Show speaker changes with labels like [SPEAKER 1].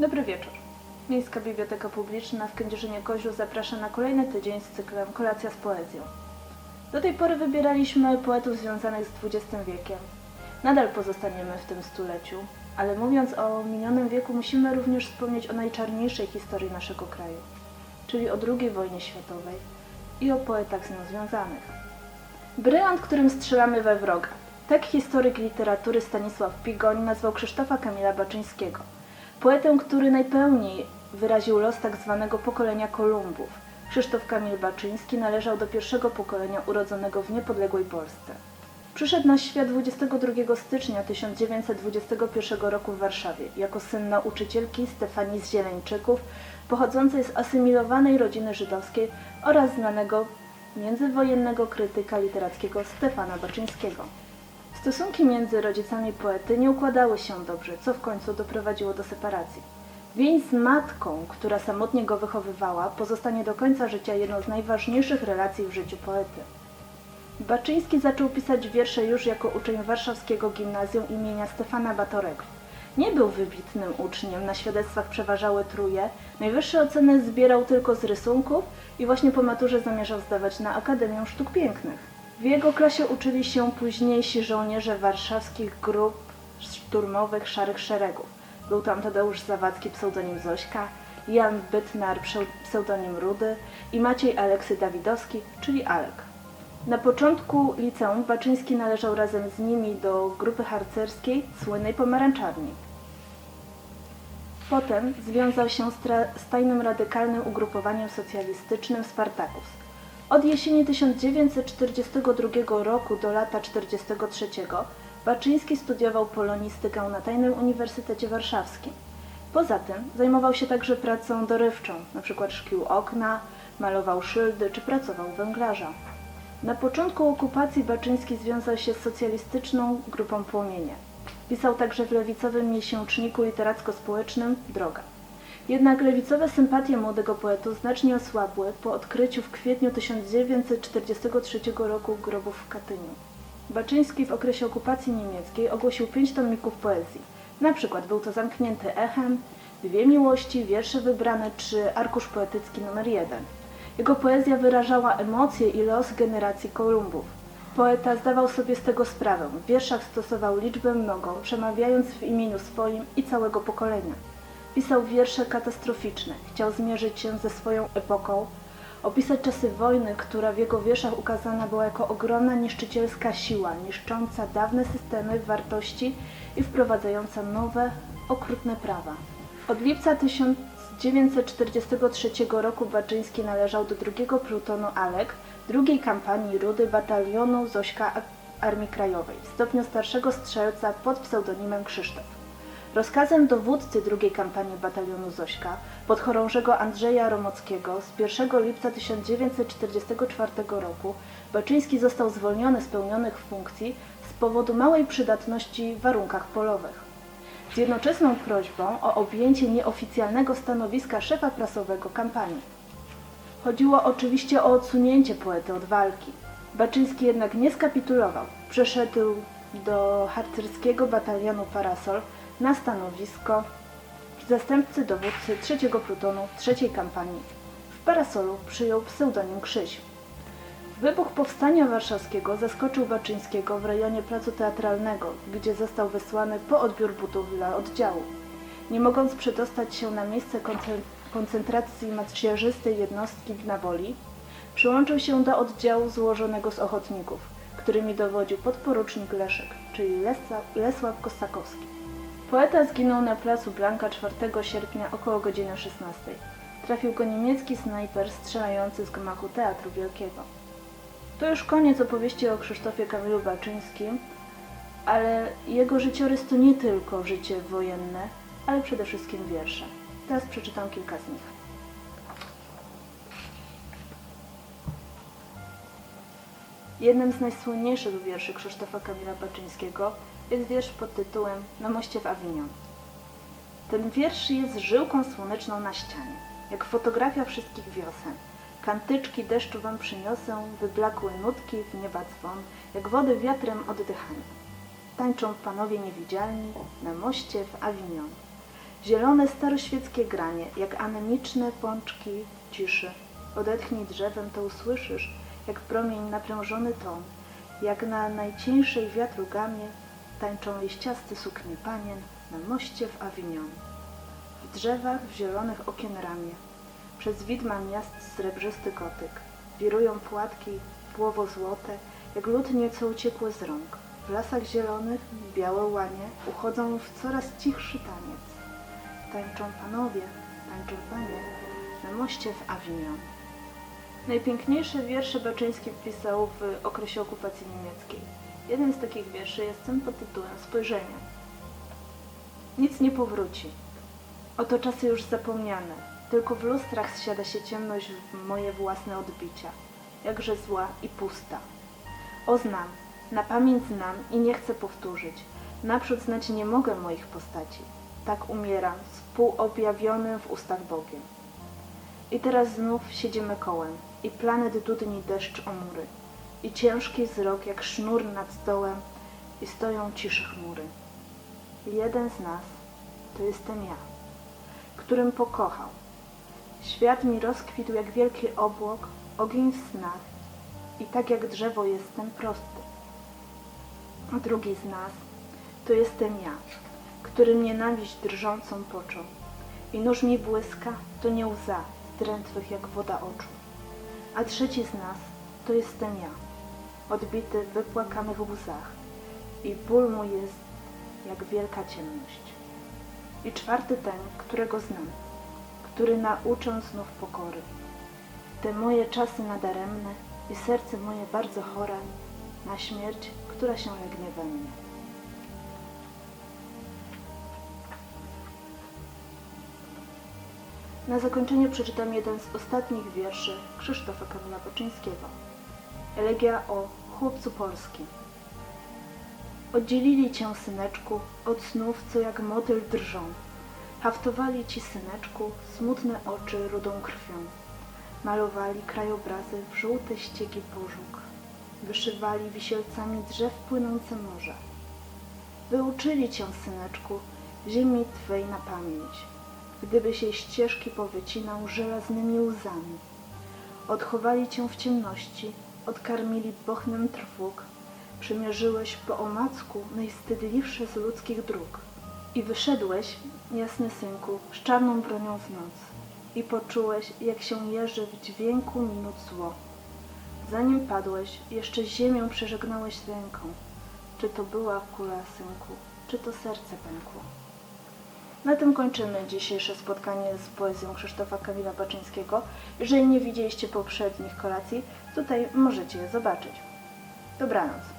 [SPEAKER 1] Dobry wieczór. Miejska Biblioteka Publiczna w Kędzierzynie-Koźlu zaprasza na kolejny tydzień z cyklem Kolacja z poezją. Do tej pory wybieraliśmy poetów związanych z XX wiekiem. Nadal pozostaniemy w tym stuleciu, ale mówiąc o minionym wieku musimy również wspomnieć o najczarniejszej historii naszego kraju, czyli o II wojnie światowej i o poetach z nią związanych. Brylant, którym strzelamy we wroga. Tak historyk literatury Stanisław Pigoń nazwał Krzysztofa Kamila Baczyńskiego. Poetę, który najpełniej wyraził los tak zwanego pokolenia Kolumbów. Krzysztof Kamil Baczyński należał do pierwszego pokolenia urodzonego w niepodległej Polsce. Przyszedł na świat 22 stycznia 1921 roku w Warszawie jako syn nauczycielki Stefanii z Zieleńczyków, pochodzącej z asymilowanej rodziny żydowskiej oraz znanego międzywojennego krytyka literackiego Stefana Baczyńskiego. Stosunki między rodzicami poety nie układały się dobrze, co w końcu doprowadziło do separacji. Więź z matką, która samotnie go wychowywała, pozostanie do końca życia jedną z najważniejszych relacji w życiu poety. Baczyński zaczął pisać wiersze już jako uczeń warszawskiego gimnazjum imienia Stefana Batorego. Nie był wybitnym uczniem, na świadectwach przeważały truje, najwyższe oceny zbierał tylko z rysunków i właśnie po maturze zamierzał zdawać na Akademię Sztuk Pięknych. W jego klasie uczyli się późniejsi żołnierze warszawskich grup szturmowych Szarych Szeregów. Był tam Tadeusz Zawadzki, pseudonim Zośka, Jan Bytnar, pseu- pseudonim Rudy i Maciej Aleksy Dawidowski, czyli Alek. Na początku liceum Baczyński należał razem z nimi do grupy harcerskiej słynnej pomarańczarni. Potem związał się z tajnym radykalnym ugrupowaniem socjalistycznym Spartakus. Od jesieni 1942 roku do lata 1943 Baczyński studiował polonistykę na Tajnym Uniwersytecie Warszawskim. Poza tym zajmował się także pracą dorywczą, np. szklił okna, malował szyldy czy pracował węglarza. Na początku okupacji Baczyński związał się z socjalistyczną grupą Płomienie. Pisał także w lewicowym miesięczniku literacko-społecznym Droga. Jednak lewicowe sympatie młodego poety znacznie osłabły po odkryciu w kwietniu 1943 roku grobów w Katyniu. Baczyński w okresie okupacji niemieckiej ogłosił pięć tomików poezji. Na przykład był to Zamknięty echem, Dwie miłości, wiersze wybrane czy arkusz poetycki numer jeden. Jego poezja wyrażała emocje i los generacji Kolumbów. Poeta zdawał sobie z tego sprawę. W wierszach stosował liczbę mnogą, przemawiając w imieniu swoim i całego pokolenia. Pisał wiersze katastroficzne. Chciał zmierzyć się ze swoją epoką, opisać czasy wojny, która w jego wierszach ukazana była jako ogromna niszczycielska siła, niszcząca dawne systemy wartości i wprowadzająca nowe, okrutne prawa. Od lipca 1943 roku Baczyński należał do drugiego plutonu Alek, drugiej kampanii Rudy batalionu Zośka Armii Krajowej, w stopniu starszego strzelca pod pseudonimem Krzysztof. Rozkazem dowódcy drugiej kampanii batalionu Zośka, podchorążego Andrzeja Romockiego z 1 lipca 1944 roku Baczyński został zwolniony z pełnionych funkcji z powodu małej przydatności w warunkach polowych. Z jednoczesną prośbą o objęcie nieoficjalnego stanowiska szefa prasowego kampanii. Chodziło oczywiście o odsunięcie poety od walki. Baczyński jednak nie skapitulował. Przeszedł do harcerskiego batalionu Parasol na stanowisko zastępcy dowódcy trzeciego plutonu trzeciej kampanii. W Parasolu przyjął pseudonim Krzyś. Wybuch Powstania Warszawskiego zaskoczył Baczyńskiego w rejonie Placu Teatralnego, gdzie został wysłany po odbiór butów dla oddziału. Nie mogąc przedostać się na miejsce konce- koncentracji macierzystej jednostki w Nawoli, przyłączył się do oddziału złożonego z ochotników, którymi dowodził podporucznik Leszek, czyli Lesław Kosakowski. Poeta zginął na placu Blanka 4 sierpnia około godziny 16. Trafił go niemiecki snajper strzelający z gmachu Teatru Wielkiego. To już koniec opowieści o Krzysztofie Kamilu Baczyńskim, ale jego życiorys to nie tylko życie wojenne, ale przede wszystkim wiersze. Teraz przeczytam kilka z nich. Jednym z najsłynniejszych wierszy Krzysztofa Kamila Baczyńskiego jest wiersz pod tytułem Na moście w Avignon. Ten wiersz jest żyłką słoneczną na ścianie, jak fotografia wszystkich wiosen. Kantyczki deszczu wam przyniosę, wyblakłe nutki w nieba dzwon, jak wody wiatrem oddychane. Tańczą panowie niewidzialni na moście w Avignon. Zielone staroświeckie granie, jak anemiczne pączki ciszy. Odetchnij drzewem, to usłyszysz, jak promień naprężony ton, jak na najcieńszej wiatru gamie tańczą liściaste suknie panien na moście w Avignon. W drzewach w zielonych okien ramię, przez widma miast srebrzysty gotyk, wirują płatki płowo-złote, jak lód nieco uciekły z rąk. W lasach zielonych białe łanie uchodzą w coraz cichszy taniec. Tańczą panowie, tańczą panie na moście w Avignon. Najpiękniejsze wiersze Baczyński wpisał w okresie okupacji niemieckiej. Jeden z takich wierszy jest ten pod tytułem Spojrzenia. Nic nie powróci. Oto czasy już zapomniane. Tylko w lustrach zsiada się ciemność w moje własne odbicia. Jakże zła i pusta. O znam, na pamięć znam i nie chcę powtórzyć. Naprzód znać nie mogę moich postaci. Tak umieram, współobjawionym w ustach Bogiem. I teraz znów siedzimy kołem i planet dudni deszcz o mury. I ciężki wzrok jak sznur nad stołem i stoją cisze chmury. Jeden z nas to jestem ja, którym pokochał. Świat mi rozkwitł jak wielki obłok, ogień w snach i tak jak drzewo jestem prosty. A drugi z nas to jestem ja, którym nienawiść drżącą począł. I nóż mi błyska, to nie łza, drętwych jak woda oczu. A trzeci z nas to jestem ja, odbity w wypłakanych łzach. I ból mój jest jak wielka ciemność. I czwarty ten, którego znam, który nauczę znów pokory. Te moje czasy nadaremne i serce moje bardzo chore na śmierć, która się legnie we mnie. Na zakończenie przeczytam jeden z ostatnich wierszy Krzysztofa Kamila Baczyńskiego. Elegia o chłopcu polskim. Oddzielili cię, syneczku, od snów, co jak motyl drżą. Haftowali ci, syneczku, smutne oczy rudą krwią. Malowali krajobrazy w żółte ściegi pożóg. Wyszywali wisielcami drzew płynące morze. Wyuczyli cię, syneczku, ziemi twej na pamięć, gdyby się ścieżki powycinał żelaznymi łzami. Odchowali cię w ciemności, odkarmili bochnem trwóg, przymierzyłeś po omacku najwstydliwsze z ludzkich dróg. I wyszedłeś, jasny synku, z czarną bronią w noc i poczułeś, jak się jeży w dźwięku minut zło. Zanim padłeś, jeszcze ziemię przeżegnałeś ręką. Czy to była kula, synku, czy to serce pękło? Na tym kończymy dzisiejsze spotkanie z poezją Krzysztofa Kamila Baczyńskiego. Jeżeli nie widzieliście poprzednich kolacji, tutaj możecie je zobaczyć. Dobranoc.